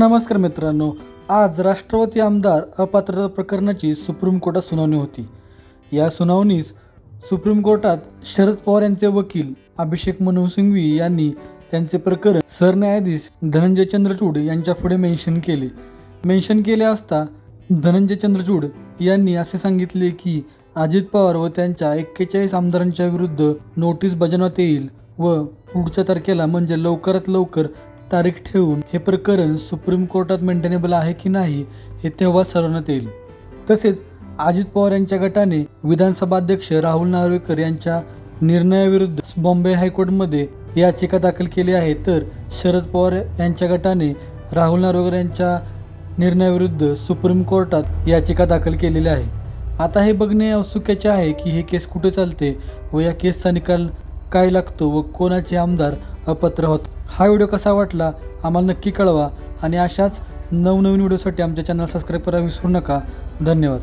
नमस्कार मित्रांनो आज राष्ट्रवादी आमदार अपात्रता प्रकरणाची सुप्रीम कोर्टात सुनावणी होती. या सुनावणीस सुप्रीम कोर्टात शरद पवार यांचे वकील अभिषेक मनू सिंघवी यांनी त्यांचे प्रकरण सरन्यायाधीश धनंजय चंद्रचूड यांच्या पुढे मेन्शन केले. मेन्शन केले असता धनंजय चंद्रचूड यांनी असे सांगितले की अजित पवार व त्यांच्या एक्केचाळीस आमदारांच्या विरुद्ध नोटीस बजावण्यात येईल व पुढच्या तारखेला म्हणजे लवकरात लवकर तारीख ठेवून हे प्रकरण सुप्रीम कोर्टात मेंटेनेबल आहे की नाही हे तेव्हा ठरवण्यात येईल. तसेच अजित पवार यांच्या गटाने विधानसभा अध्यक्ष राहुल नार्वेकर यांच्या निर्णयाविरुद्ध बॉम्बे हायकोर्टमध्ये याचिका दाखल केली आहे. तर शरद पवार यांच्या गटाने राहुल नार्वेकर यांच्या निर्णयाविरुद्ध सुप्रीम कोर्टात याचिका दाखल केलेली आहे. आता हे बघणे औत्सुक्याचे आहे की हे केस कुठे चालते व या केसचा निकाल काय लागतो व कोणाचे आमदार अपात्र होत? हा व्हिडिओ कसा वाटला आम्हाला नक्की कळवा आणि अशाच नवनवीन व्हिडिओसाठी आमच्या चॅनल सबस्क्राईब करायला विसरू नका. धन्यवाद.